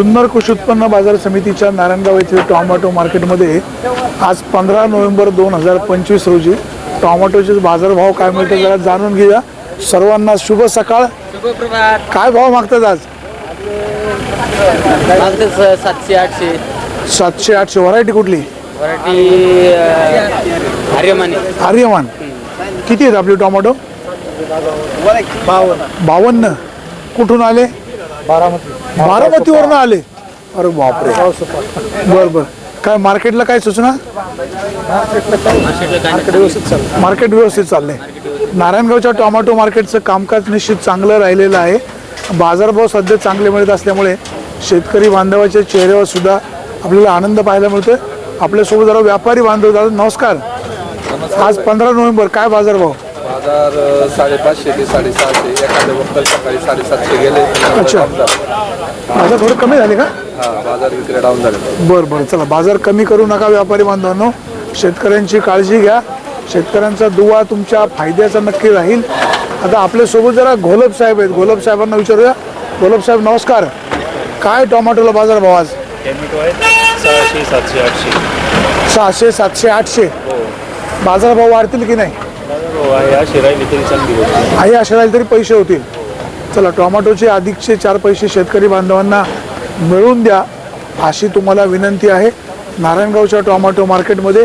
जुन्नर कृषी उत्पन्न बाजार समितीच्या नारायणगाव येथील टॉमॅटो मार्केटमध्ये आज पंधरा नोव्हेंबर दोन हजार पंचवीस रोजी टॉमॅटोचे बाजारभाव काय मिळतो जरा जाणून घेऊया. सर्वांना शुभ सकाळ. काय भाव मागतात आज? सातशे आठशे. सातशे आठशे व्हरायटी कुठली? आर्यमान. आर्यमान किती आहेत आपले टोमॅटो? बावन्न. कुठून आले? बारामती. बारामतीवरनं आले. अरे बापरे. बर बर. काय मार्केटला काय सूचना? मार्केट व्यवस्थित चाललंय. नारायणगावच्या टोमॅटो मार्केटचं कामकाज निश्चित चांगलं राहिलेलं आहे. बाजारभाव सध्या चांगले मिळत असल्यामुळे शेतकरी बांधवाच्या चेहऱ्यावर सुद्धा आपल्याला आनंद पाहायला मिळतोय. आपल्यासोबत जरा व्यापारी बांधव दादा नमस्कार. आज पंधरा नोव्हेंबर काय बाजारभाव बाजार साडेपाचशे ते साडेसहाशे एखाद्या वक्कल सकाळी साडेसातशे गेले अच्छा. बाजार थोडे कमी झाले का? हा बाजार विक्री डाऊन झाले. बरं बरं. चला बाजार कमी करू नका व्यापारी बांधवांनो. शेतकऱ्यांची काळजी घ्या. शेतकऱ्यांचा दुवा तुमच्या फायद्याचा नक्की राहील. आता आपल्यासोबत जरा घोलप साहेब आहेत. घोलप साहेबांना विचारूया. घोलप साहेब नमस्कार. काय टोमॅटोला बाजार भाव आज? टॅमॅटो आहेत सहाशे सातशे आठशे. सहाशे सातशे आठशे. बाजारभाव वाढतील की नाही? हो आहे. अशी राहिली तरी पैसे होतील. चला टोमॅटोचे अधिकचे चार पैसे शेतकरी बांधवांना मिळवून द्या अशी तुम्हाला विनंती आहे. नारायणगावच्या टोमॅटो मार्केटमध्ये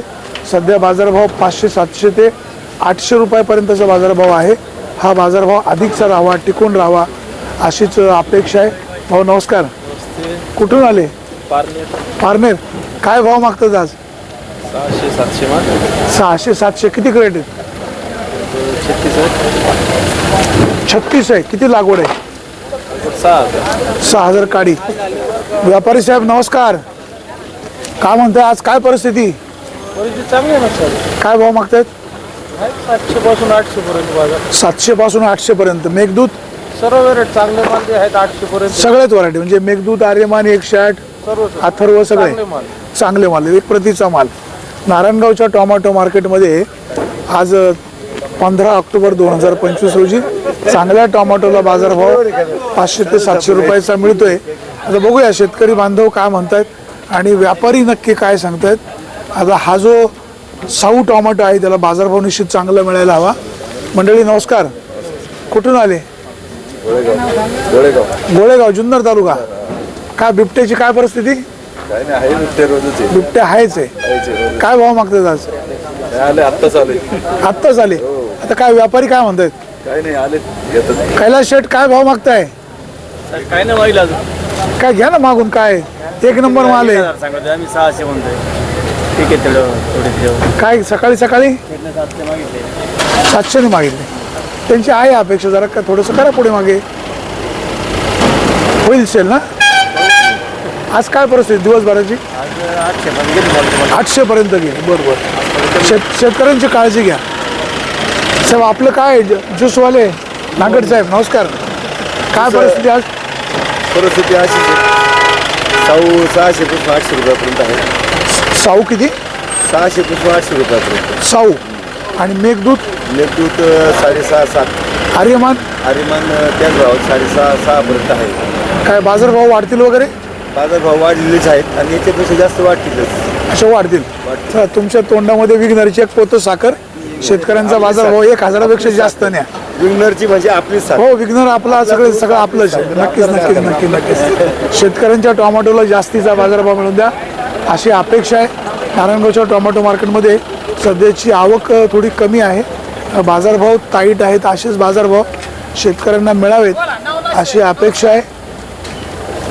सध्या बाजारभाव पाचशे सातशे ते आठशे रुपयापर्यंतचा बाजारभाव आहे. हा बाजारभाव अधिकचा राहावा टिकून राहावा अशीच अपेक्षा आहे. भाऊ नमस्कार. कुठून आले? पारनेर. काय भाव मागतात आज? सहाशे सातशे मान सहाशे सातशे. किती क्रेट आहेत छत्तीस आहे छत्तीस आहे. किती लागवड आहे? सहा हजार. सहा हजार काडी. व्यापारी साहेब नमस्कार. काय म्हणताय आज काय परिस्थिती? परिस्थिती चांगली आहे ना सर. काय भाव मागतायत? सातशे पासून आठशे पर्यंत बाजार. सातशे पासून आठशे पर्यंत. मेघदूत? सर्व रेट चांगले माल आहेत आठशे पर्यंत. सगळ्याच व्हरायटी म्हणजे मेघदूत आर्यमान एकशे आठ अथर्व सगळे. चांगले माल. चांगले माल एक प्रतीचा माल. नारायणगावच्या टोमॅटो मार्केटमध्ये आज पंधरा ऑक्टोबर दोन हजार पंचवीस रोजी चांगल्या टोमॅटोला बाजारभाव पाचशे ते सातशे रुपयाचा मिळतोय. आता बघूया शेतकरी बांधव काय म्हणतायत आणि व्यापारी नक्की काय सांगतायत. आता हा जो साऊ टोमॅटो आहे त्याला बाजारभाव निश्चित चांगला मिळायला हवा. मंडळी नमस्कार. कुठून आले? गोळेगाव गोळेगाव जुन्नर तालुका. काय बिबट्याची काय परिस्थिती? बिबट्या आहेच आहे. काय भाव मागतात आज? आत्ताच आले. आता काय व्यापारी काय म्हणतायत? काही नाही आले येतात कैलास शेठ काय भाव मागताय? काय नाही अजून. काय घ्या ना मागून काय. एक नंबर माल आहे. सांगतो आम्ही सहाशे म्हणतोय. ठीक आहे तेवढं थोडे ठेव काय सकाळी सकाळी? सातशे मागितले. सातशेने मागितले. त्यांची आहे अपेक्षा जरा का थोडंसं करा पुढे मागे. होईल सेल ना? आज काय परिस्थिती दिवसभराची? आज आठशे पण गेली बॉल आठशे पर्यंत गेली बरोबर शेत शेतकऱ्यांची काळजी घ्या. साहेब आपलं काय? ज्यूसवाले नागड साहेब नमस्कार. काय परिस्थिती आज? परिस्थिती अशी साऊ सहाशे पासून आठशे रुपयापर्यंत आहे. साऊ किती? सहाशे पासून आठशे रुपयापर्यंत. साऊ. आणि मेघदूत मेघदूत साडेसहा सात. आर्यमान? आर्यमान त्याच भावात साडेसहा सहापर्यंत आहे. काय बाजारभाव वाढतील वगैरे? बाजारभाव वाढलेलेच आहेत आणि याच्यापेक्षा जास्त वाढतीलच. अशा वाढतील. चला, तुमच्या तोंडामध्ये विघ्नरची एक पोतं साखर. शेतकऱ्यांचा बाजारभाव एक हजारापेक्षा जास्त न्या विंगनरची म्हणजे आपलीच साथ. हो विघ्नर आपला सगळं सगळं आपलंच आहे. नक्कीच नक्कीच नक्की नक्कीच. शेतकऱ्यांच्या टोमॅटोला जास्तीचा बाजारभाव मिळून द्या. अशी अपेक्षा आहे. नारायणगावच्या टोमॅटो मार्केटमध्ये सध्याची आवक अ, थोडी कमी आहे. अ, बाजारभाव टाईट आहेत असेच बाजारभाव शेतकऱ्यांना मिळावेत अशी अपेक्षा आहे.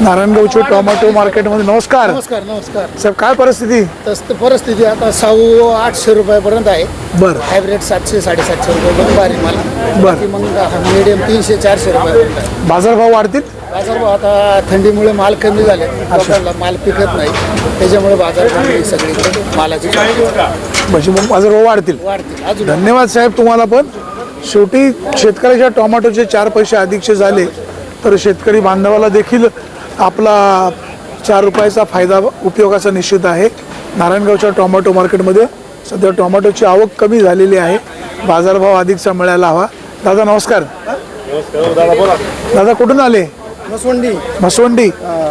नारायणगावच्या टोमॅटो मार्केटमध्ये. नमस्कार. नमस्कार नमस्कार. साहेब काय परिस्थिती? तसं परिस्थिती आता साऊ आठशे रुपयापर्यंत आहे. बरं. हायब्रिड सातशे साडेसातशे रुपयापर्यंत बारीक माल. बरं. बाकी मग मीडियम तीनशे चारशे रुपयापर्यंत आहे. बाजारभाव वाढतील? बाजारभाव आता थंडीमुळे माल कमी झाले. लोकांना माल पिकत नाही. त्याच्यामुळे बाजार सगळीकडे मालाची. म्हणजे मग बाजारभाव वाढतील. वाढतील. अजून. धन्यवाद साहेब तुम्हाला पण. शेवटी शेतकऱ्याच्या टोमॅटोचे चार पैसे अधिकचे झाले तर शेतकरी बांधवाला देखील आपला चार रुपयाचा फायदा उपयोगाचा निश्चित आहे. नारायणगावच्या टोमॅटो मार्केटमध्ये सध्या टोमॅटोची आवक कमी झालेली आहे. बाजारभाव अधिकचा मिळायला हवा. दादा नमस्कार. नमस्कार दादा बोला. दादा कुठून आले? मसवंडी. म्हसवंडी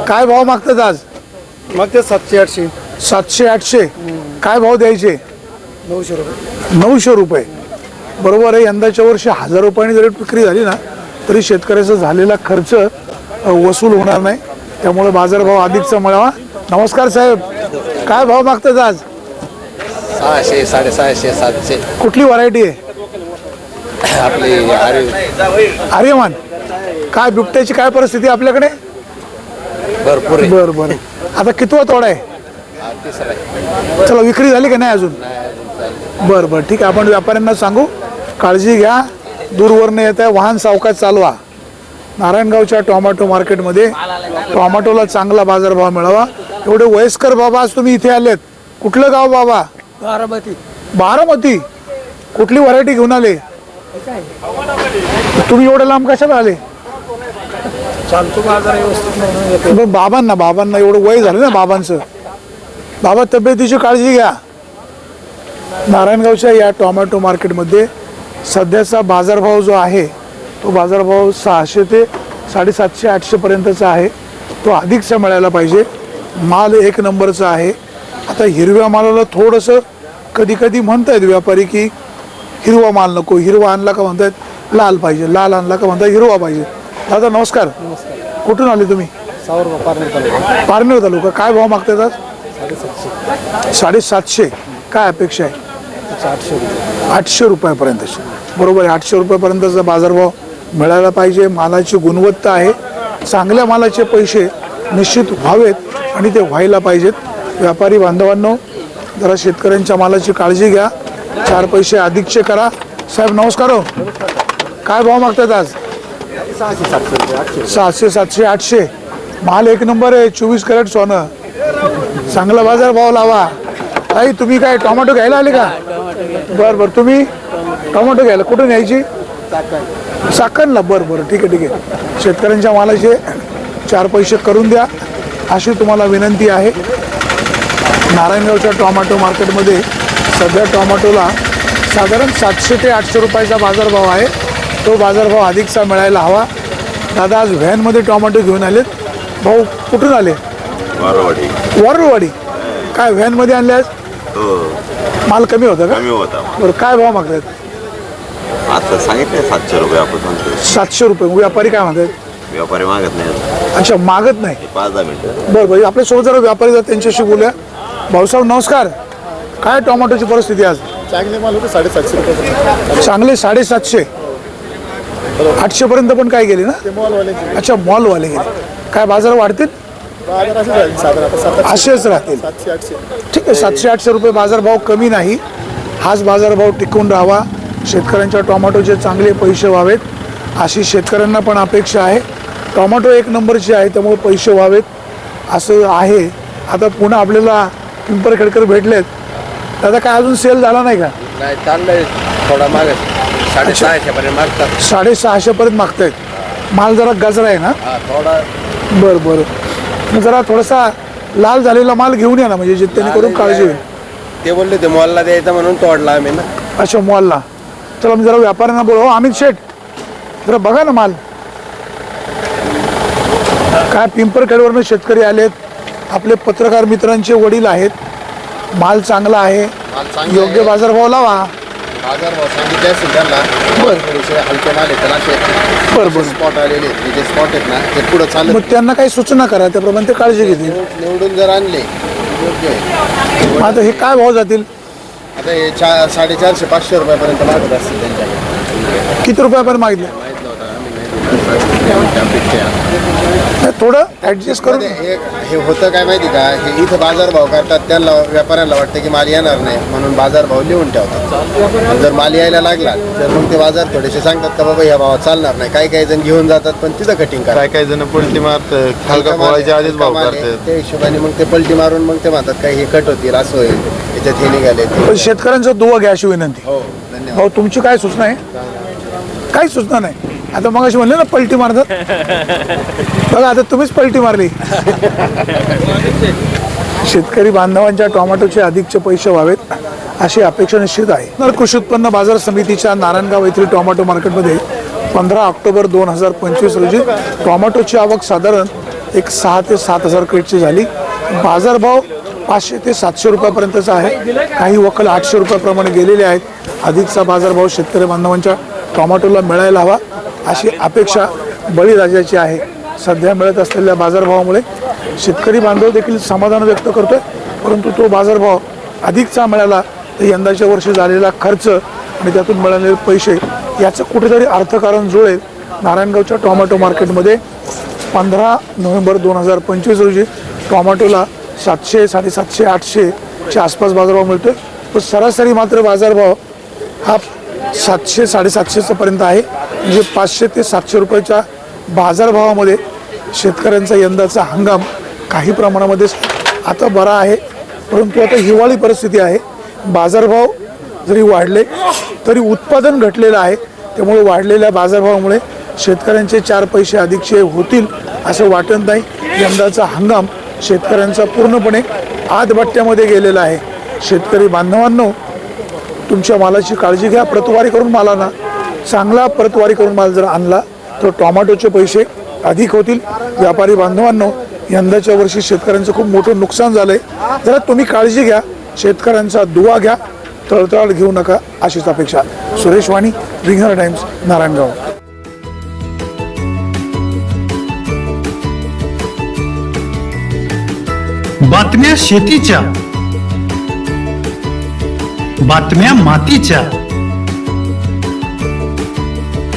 काय भाव मागतात आज? मग ते सातशे आठशे. सातशे आठशे. काय भाव द्यायचे? नऊशे रुपये. नऊशे रुपये. बरोबर आहे यंदाच्या वर्षी हजार रुपयांनी जरी विक्री झाली ना तरी शेतकऱ्याचा झालेला खर्च वसूल होणार नाही. त्यामुळे बाजारभाव अधिकचा मिळावा. नमस्कार साहेब. काय भाव मागतात आज? सहाशे साडेसहाशे सातशे. कुठली व्हरायटी आहे? आपली अरे आर्यमान. काय बिबट्याची काय परिस्थिती आहे आपल्याकडे? भरपूर आहे. बर बर. आता कितवा तोडा आहे? हा, तिसरा आहे. चला विक्री झाली का नाही अजून? बर बर. ठीक आहे आपण व्यापाऱ्यांना सांगू. काळजी घ्या. दूरवरनं येत आहे वाहन सावकाश चालवा. नारायणगावच्या टोमॅटो मार्केटमध्ये टोमॅटोला चांगला बाजारभाव मिळावा. एवढे वयस्कर बाबा आज तुम्ही इथे आलेत. कुठलं गाव बाबा? बारामती. बारामती? कुठली व्हरायटी घेऊन आले? तुम्ही एवढे लांब कशाला आले? चालतो बाजार व्यवस्थित बाबांना बाबांना एवढं वय झालं ना बाबांचं. बाबा तब्येतीची काळजी घ्या. नारायणगावच्या या टोमॅटो मार्केटमध्ये सध्याचा बाजारभाव जो आहे तो बाजारभाव सहाशे ते साडेसातशे आठशेपर्यंतचा आहे. तो अधिकचा मिळायला पाहिजे. माल एक नंबरचा आहे. आता हिरव्या मालाला थोडंसं कधी कधी म्हणतायत व्यापारी की हिरवा माल नको हिरवा आणला का म्हणतायत? लाल पाहिजे लाल आणला का म्हणताय हिरवा पाहिजे. दादा नमस्कार. कुठून आले तुम्ही? पारनेर तालुका. काय भाव मागतात आज? साडेसातशे. काय अपेक्षा आहे? आठशे रुपये. आठशे रुपयापर्यंत बरोबर आहे. आठशे रुपयापर्यंतचा बाजारभाव मिळायला पाहिजे मालाची गुणवत्ता आहे चांगल्या मालाचे पैसे निश्चित व्हावेत आणि ते व्हायला पाहिजेत. व्यापारी बांधवांनो जरा शेतकऱ्यांच्या मालाची काळजी घ्या. चार पैसे अधिकचे करा. साहेब नमस्कार हो. काय भाव मागतात आज? सहाशे सातशे रुपये आठशे सहाशे सातशे आठशे. माल एक नंबर आहे चोवीस कॅरेट सोनं. चांगला बाजार भाव लावा. ताई तुम्ही काय टोमॅटो घ्यायला आले का? बरं बरं तुम्ही टोमॅटो घ्यायला कुठून घ्यायची? साखरला बरं बरं ठीक आहे ठीक आहे. शेतकऱ्यांच्या मालाचे चार पैसे करून द्या. अशी तुम्हाला विनंती आहे. नारायणगावच्या टोमॅटो मार्केटमध्ये सध्या टोमॅटोला साधारण सातशे ते आठशे रुपयाचा बाजारभाव आहे. तो बाजारभाव अधिकचा मिळायला हवा. दादा आज व्हॅनमध्ये टोमॅटो घेऊन आलेत. भाऊ कुठून आले? बारावाडी वरवाडी? काय व्हॅनमध्ये आणले आज? हो. माल कमी होता का? कमी होता. बरं काय भाव मागतायत? आता सांगितले सातशे रुपये आपण सांगतो सातशे रुपये. मग व्यापारी काय म्हणतात? व्यापारी मागत नाही अच्छा मागत नाही? पाच दहा मिनिटं. बरं बरं. आपल्यासोबत जरा व्यापारी जात त्यांच्याशी बोलूया. भाऊसाहेब नमस्कार. काय टोमॅटोची परिस्थिती आज? चांगले माल होते साडेसातशे रुपये चांगले साडेसातशे. आठशे पर्यंत पण काय गेले ना? ते मॉलवाल्याचे अच्छा मॉलवाले गेले. काय बाजार वाढतील? बाजार असे जाईल साधारण आता सात असेच राहतील. सातशे आठशे. ठीक आहे सातशे आठशे रुपये बाजारभाव कमी नाही. हाच बाजारभाव टिकून राहावा. शेतकऱ्यांच्या टोमॅटोचे चांगले पैसे व्हावेत अशी शेतकऱ्यांना पण अपेक्षा आहे. टोमॅटो एक नंबरची आहे त्यामुळे पैसे व्हावेत असं आहे. आता पुन्हा आपल्याला पिंपरखेडकर भेटलेत. दादा काय अजून सेल झाला नाही का? नाही चाललंय. थोडा मागत साडेसहाशे पर्यंत मागतात. साडेसहाशेपर्यंत मागतायत. माल जरा गजरा आहे ना? हा थोडा. बरं बरं. मग जरा थोडासा लाल झालेला माल घेऊन या ना म्हणजे जे त्यांनी करून काळजी होईल. ते बोलले ते मॉलला द्यायचं म्हणून तोडला आम्ही ना. अच्छा मॉलला. चला मी जरा व्यापाऱ्यांना बोलव. अमित शेठ जरा बघा ना माल. काय पिंपरखेडवरनं शेतकरी आलेत. आपले पत्रकार मित्रांचे वडील आहेत. माल चांगला आहे. योग्य बाजारभाव लावा. बाजार भाव सांगितले असेल त्यांना. बरं. थोडेसे हलके माल आहेत तर असे बरं. बरं स्पॉट आलेले आहेत. हे जे स्पॉट आहेत ना ते पुढे चालत मग त्यांना काही सूचना करा त्याप्रमाणे ते काळजी घेतील. निवडून जर आणले योग्य आहे. आता हे काय भाव जातील? आता हे चा साडेचारशे पाचशे रुपयापर्यंत मागत असतील त्यांच्याकडे किती रुपयापर्यंत मागितले अपेक्षा आहे. नाही, थोडं ॲडजस्ट करून. हे हे होतं काय माहिती का? हे इथं बाजार भाव करतात त्यांना व्यापाऱ्यांना वाटतं की माल येणार नाही म्हणून बाजार भाव लिहून ठेवतात. जर माल यायला लागला तर मग ते बाजार थोडेसे सांगतात का बाबा या भावात चालणार नाही. काही काही जण घेऊन जातात पण तिथं कटिंग करा काय काय जण पलटी मारतात हलका पोळायच्या आधीच भाव करतात. त्या हिशोबाने मग ते पलटी मारून मग ते म्हणतात काही हे कट होतील असं होईल. याच्यात हे निघाले ते. पण शेतकऱ्यांचा दुवा घ्या अशी विनंती. हो धन्यवाद. भाऊ तुमची काय सूचना आहे? काही सूचना नाही? आता मग अशी म्हणले ना पलटी मारतात. बघा आता तुम्हीच पलटी मारली. शेतकरी बांधवांच्या टोमॅटोचे अधिकचे पैसे व्हावेत अशी अपेक्षा निश्चित आहे. कृषी उत्पन्न बाजार समितीच्या नारायणगाव येथील टोमॅटो मार्केटमध्ये पंधरा ऑक्टोबर दोन हजार पंचवीस रोजी टोमॅटोची आवक साधारण एक सहा ते सात हजार क्रेटची झाली. बाजारभाव पाचशे ते सातशे रुपयापर्यंतचा आहे. काही वकल आठशे रुपयाप्रमाणे गेलेले आहेत. अधिकचा बाजारभाव शेतकरी बांधवांच्या टोमॅटोला मिळायला हवा. अशी अपेक्षा बळीराजाची आहे. सध्या मिळत असलेल्या बाजारभावामुळे शेतकरी बांधव देखील समाधान व्यक्त करतोय परंतु तो बाजारभाव अधिकचा मिळाला तर यंदाच्या वर्षी झालेला खर्च आणि त्यातून मिळालेले पैसे याचं कुठेतरी अर्थकारण जुळेल. नारायणगावच्या टोमॅटो मार्केटमध्ये पंधरा नोव्हेंबर दोन हजार पंचवीस रोजी टोमॅटोला सातशे साडेसातशे आठशेच्या आसपास बाजारभाव मिळतो पण सरासरी मात्र बाजारभाव हा सातशे साडेसातशेचं पर्यंत आहे. म्हणजे पाचशे ते सातशे रुपयाच्या बाजारभावामध्ये शेतकऱ्यांचा यंदाचा हंगाम काही प्रमाणामध्ये आता बरा आहे. परंतु आता हिवाळी परिस्थिती आहे. बाजारभाव जरी वाढले तरी उत्पादन घटलेलं आहे. त्यामुळे वाढलेल्या बाजारभावामुळे शेतकऱ्यांचे चार पैसे अधिकचे होतील असं वाटत नाही. यंदाचा हंगाम शेतकऱ्यांचा पूर्णपणे आदबट्ट्यामध्ये गेलेला आहे. शेतकरी बांधवांनो तुमच्या मालाची काळजी घ्या. प्रतवारी करून मालाना चांगला प्रतवारी करून माल जर आणला तर टोमॅटोचे पैसे अधिक होतील. व्यापारी बांधवांनो यंदाच्या वर्षी शेतकऱ्यांचं खूप मोठं नुकसान झालंय. जरा तुम्ही काळजी घ्या शेतकऱ्यांचा दुवा घ्या तळतळ घेऊ नका अशीच अपेक्षा. Suresh Wani ringer times Narayangaon. बातम्या शेतीच्या बातम्या मातीच्या.